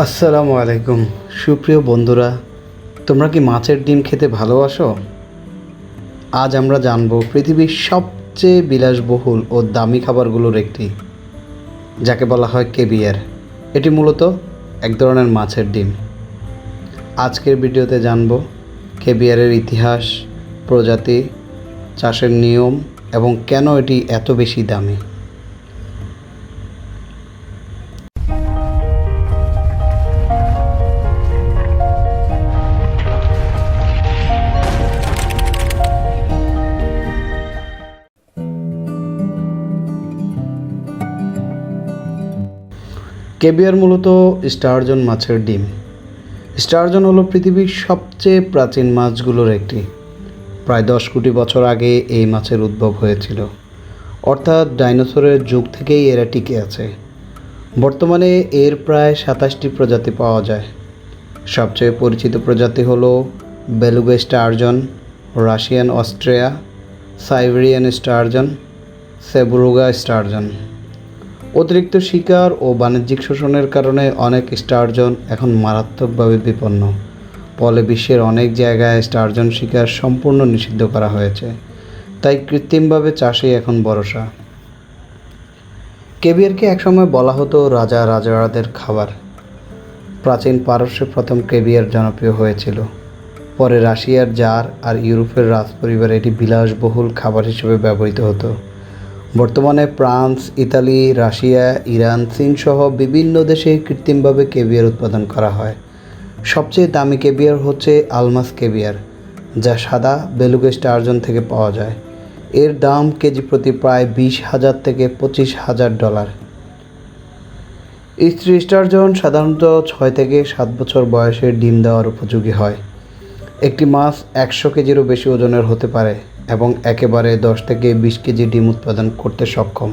আসসালামু আলাইকুম। সুপ্রিয় বন্ধুরা, তোমরা কি মাছের ডিম খেতে ভালোবাসো? আজ আমরা জানব পৃথিবীর সবচেয়ে বিলাসবহুল ও দামি খাবারগুলোর একটি, যাকে বলা হয় কেবিয়ার এটি মূলত এক ধরনের মাছের ডিম। আজকের ভিডিওতে জানব কেবিয়ারের ইতিহাস, প্রজাতি, চাষের নিয়ম এবং কেন এটি এত বেশি দামি। কেবিয়ার মূলত স্টারজন মাছের ডিম। স্টারজন হলো পৃথিবীর সবচেয়ে প্রাচীন মাছগুলোর একটি। প্রায় দশ কোটি বছর আগে এই মাছের উদ্ভব হয়েছিল। অর্থাৎ ডাইনোসরের যুগ থেকেই এরা টিকে আছে। বর্তমানে এর প্রায় সাতাশটি প্রজাতি পাওয়া যায়। সবচেয়ে পরিচিত প্রজাতি হলো beluga sturgeon, Russian Austria, Siberian sturgeon, sevruga sturgeon. অতিরিক্ত শিকার ও বাণিজ্যিক শোষণের কারণে অনেক স্টারজন এখন মারাত্মকভাবে বিপন্ন। ফলে বিশ্বের অনেক জায়গায় স্টারজন শিকার সম্পূর্ণ নিষিদ্ধ করা হয়েছে। তাই কৃত্রিমভাবে চাষে এখন ভরসা। কেবিয়ারকে একসময় বলা হতো রাজা রাজাদের খাবার। প্রাচীন পারস্যে প্রথম কেবিয়ার জনপ্রিয় হয়েছিল। পরে রাশিয়ার জার আর ইউরোপের রাজপরিবারে এটি বিলাসবহুল খাবার হিসেবে ব্যবহৃত হতো। বর্তমানে ফ্রান্স, ইতালি, রাশিয়া, ইরান চীন সহ বিভিন্ন দেশে কৃত্রিমভাবে কেবিয়ার উৎপাদন করা হয়। সবচেয়ে দামি কেবিয়ার হচ্ছে আলমাস কেবিয়ার যা সাদা বেলুগে স্টারজন থেকে পাওয়া যায়। এর দাম কেজি প্রতি প্রায় বিশ হাজার থেকে পঁচিশ হাজার ডলার। স্ত্রী স্টারজন সাধারণত ছয় থেকে সাত বছর বয়সে ডিম দেওয়ার উপযোগী হয়। একটি মাছ একশো কেজিরও বেশি ওজনের হতে পারে। এবং একেবারে দশ থেকে বিশ কেজি ডিম উৎপাদন করতে সক্ষম।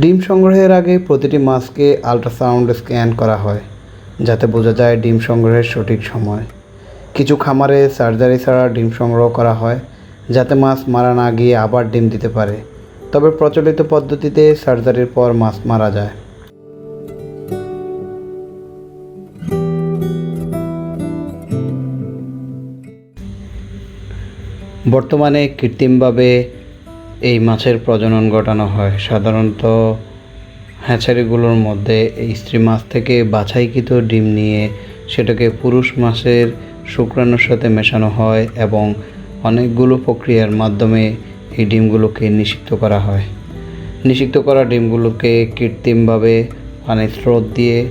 ডিম সংগ্রহের আগে প্রতিটি মাছকে আল্ট্রাসাউন্ড স্ক্যান করা হয়, যাতে বোঝা যায় ডিম সংগ্রহের সঠিক সময়। কিছু খামারে সার্জারি ছাড়া ডিম সংগ্রহ করা হয়, যাতে মাছ মারা না গিয়ে আবার ডিম দিতে পারে। তবে প্রচলিত পদ্ধতিতে সার্জারির পর মাছ মারা যায়। বর্তমানে কৃত্রিমভাবে এই মাছের প্রজনন ঘটানো হয়। সাধারণত হ্যাচারিগুলোর মধ্যে এই স্ত্রী মাছ থেকে বাছাইকৃত ডিম নিয়ে সেটাকে পুরুষ মাছের শুক্রাণুর সাথে মেশানো হয় এবং অনেকগুলো প্রক্রিয়ার মাধ্যমে এই ডিমগুলোকে নিষিক্ত করা হয়। নিষিক্ত করা ডিমগুলোকে কৃত্রিমভাবে পানির স্রোত দিয়ে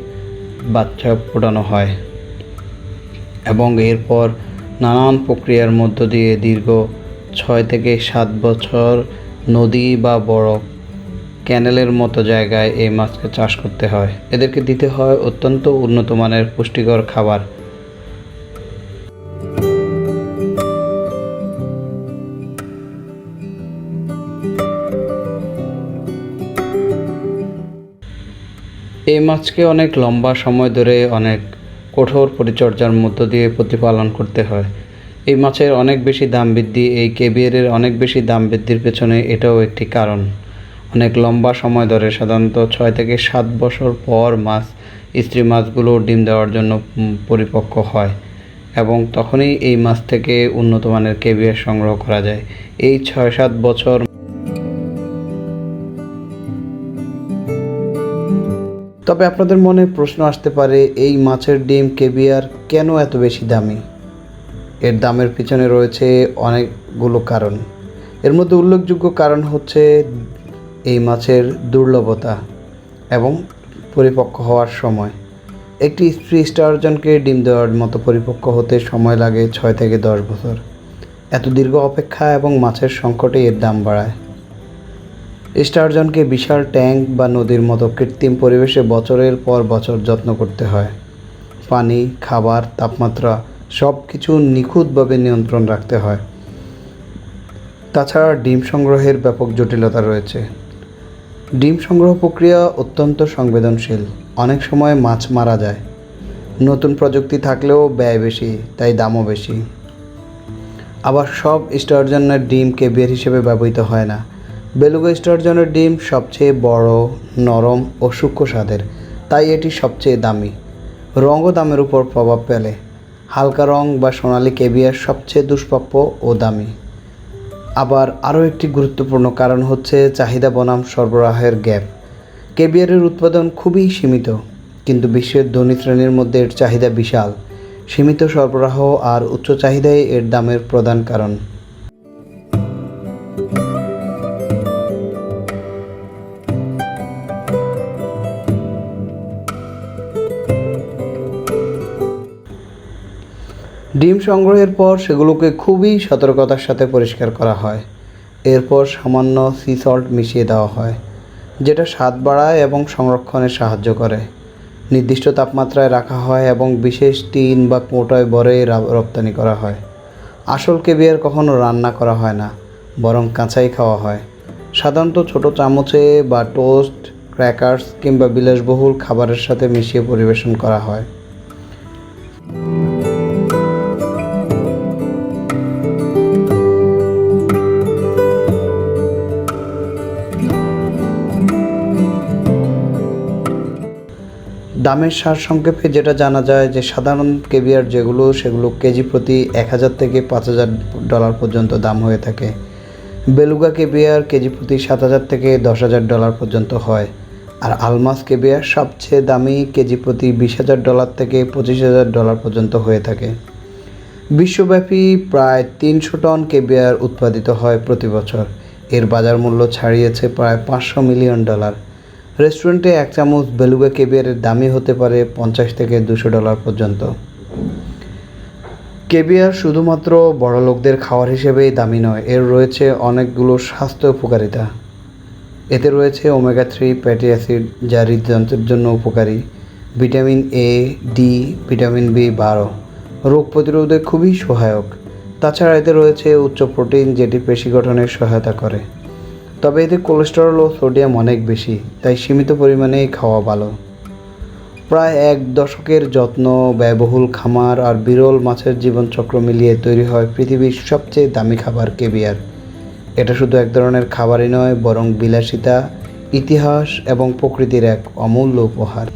বাচ্চা ফোটানো হয় এবং এরপর নানান প্রক্রিয়ার মধ্য দিয়ে দীর্ঘ ছয় থেকে সাত বছর নদী বা বড় ক্যানেলের মতো জায়গায় এই মাছকে চাষ করতে হয়। এদেরকে দিতে হয় অত্যন্ত উন্নত মানের পুষ্টিকর খাবার। এই মাছকে অনেক লম্বা সময় ধরে অনেক কঠোর পরিচর্যার মধ্য দিয়ে প্রতিপালন করতে হয়। এই মাছের অনেক বেশি দাম বৃদ্ধি, এই কেবিয়ারের অনেক বেশি দাম বৃদ্ধির পেছনে এটাও একটি কারণ। অনেক লম্বা সময় ধরে সাধারণত ছয় থেকে সাত বছর পর মাছ, স্ত্রী মাছগুলো ডিম দেওয়ার জন্য পরিপক্ক হয় এবং তখনই এই মাছ থেকে উন্নত মানের কেবিয়ার সংগ্রহ করা যায়। এই ছয় সাত বছর তবে আপনাদের মনে প্রশ্ন আসতে পারে, এই মাছের ডিম কেবিয়ার কেন এত বেশি দামি? এর দামের পিছনে রয়েছে অনেকগুলো কারণ। এর মধ্যে উল্লেখযোগ্য কারণ হচ্ছে এই মাছের দুর্লভতা এবং পরিপক্ক হওয়ার সময়। একটি স্ত্রী স্টারজনকে ডিম দেওয়ার মতো পরিপক্ক হতে সময় লাগে ছয় থেকে দশ বছর। এত দীর্ঘ অপেক্ষা এবং মাছের সংকটে এর দাম বাড়ায়। স্টারজনকে বিশাল ট্যাঙ্ক বা নদীর মতো কৃত্রিম পরিবেশে বছরের পর বছর যত্ন করতে হয়। পানি, খাবার, তাপমাত্রা সব কিছু নিখুঁতভাবে নিয়ন্ত্রণ রাখতে হয়। তাছাড়া ডিম সংগ্রহের ব্যাপক জটিলতা রয়েছে। ডিম সংগ্রহ প্রক্রিয়া অত্যন্ত সংবেদনশীল। অনেক সময় মাছ মারা যায়। নতুন প্রযুক্তি থাকলেও ব্যয় বেশি, তাই দামও বেশি। আবার সব স্টারজনের ডিম কেবিয়ার হিসেবে ব্যবহৃত হয় না। বেলুগা স্টারজনের ডিম সবচেয়ে বড়, নরম ও সূক্ষ্ম স্বাদের, তাই এটি সবচেয়ে দামি। রঙ ও দামের উপর প্রভাব ফেলে। হালকা রং বা সোনালি কেবিয়ার সবচেয়ে দুষ্প্রাপ্য ও দামি। আবার আরও একটি গুরুত্বপূর্ণ কারণ হচ্ছে চাহিদা বনাম সরবরাহের গ্যাপ। কেবিয়ারের উৎপাদন খুবই সীমিত, কিন্তু বিশ্বের ধনী শ্রেণির মধ্যে এর চাহিদা বিশাল। সীমিত সরবরাহ আর উচ্চ চাহিদাই এর দামের প্রধান কারণ। ডিম সংগ্রহের পর সেগুলোকে খুবই সতর্কতার সাথে পরিষ্কার করা হয়। এরপর সামান্য সি সল্ট মিশিয়ে দেওয়া হয়, যেটা স্বাদ বাড়ায় এবং সংরক্ষণে সাহায্য করে। নির্দিষ্ট তাপমাত্রায় রাখা হয় এবং বিশেষ টিন বা কোটায় ভরে রা- রপ্তানি করা হয়। আসল কেবিয়ার কখনো রান্না করা হয় না, বরং কাঁচাই খাওয়া হয়। সাধারণত ছোট চামচে বা টোস্ট, ক্র্যাকার্স কিংবা বিলাসবহুল খাবারের সাথে মিশিয়ে পরিবেশন করা হয়। দামের সার সংক্ষেপে যেটা জানা যায় যে সাধারণ কেবিয়ার যেগুলো, সেগুলো কেজি প্রতি এক হাজার থেকে পাঁচ হাজার ডলার পর্যন্ত দাম হয়ে থাকে। বেলুগা কেবিয়ার কেজি প্রতি সাত হাজার থেকে দশ হাজার ডলার পর্যন্ত হয়। আর আলমাস কেবিয়ার সবচেয়ে দামি কেজি প্রতি বিশ হাজার ডলার থেকে পঁচিশ হাজার ডলার পর্যন্ত হয়ে থাকে। বিশ্বব্যাপী প্রায় তিনশো টন কেবিয়ার উৎপাদিত হয় প্রতি বছর। এর বাজার মূল্য ছাড়িয়েছে প্রায় পাঁচশো মিলিয়ন ডলার। রেস্টুরেন্টে এক চামচ বেলুগা কেবিয়ারের দামই হতে পারে পঞ্চাশ থেকে দুশো ডলার পর্যন্ত। কেবিয়ার শুধুমাত্র বড় লোকদের খাবার হিসেবেই দামি নয়, এর রয়েছে অনেকগুলো স্বাস্থ্য উপকারিতা। এতে রয়েছে ওমেগা থ্রি ফ্যাটি অ্যাসিড, যা হৃদযন্ত্রের জন্য উপকারী। Vitamin A D vitamin B বারো। রোগ প্রতিরোধে খুবই সহায়ক। তাছাড়া এতে রয়েছে উচ্চ প্রোটিন, যেটি পেশি গঠনে সহায়তা করে। তবে এতে কোলেস্টেরল ও সোডিয়াম অনেক বেশি, তাই সীমিত পরিমাণেই খাওয়া ভালো। প্রায় এক দশকের যত্ন, ব্যয়বহুল খামার আর বিরল মাছের জীবনচক্র মিলিয়ে তৈরি হয় পৃথিবীর সবচেয়ে দামি খাবার কেবিয়ার এটা শুধু এক ধরনের খাবারই নয়, বরং বিলাসিতা, ইতিহাস এবং প্রকৃতির এক অমূল্য উপহার।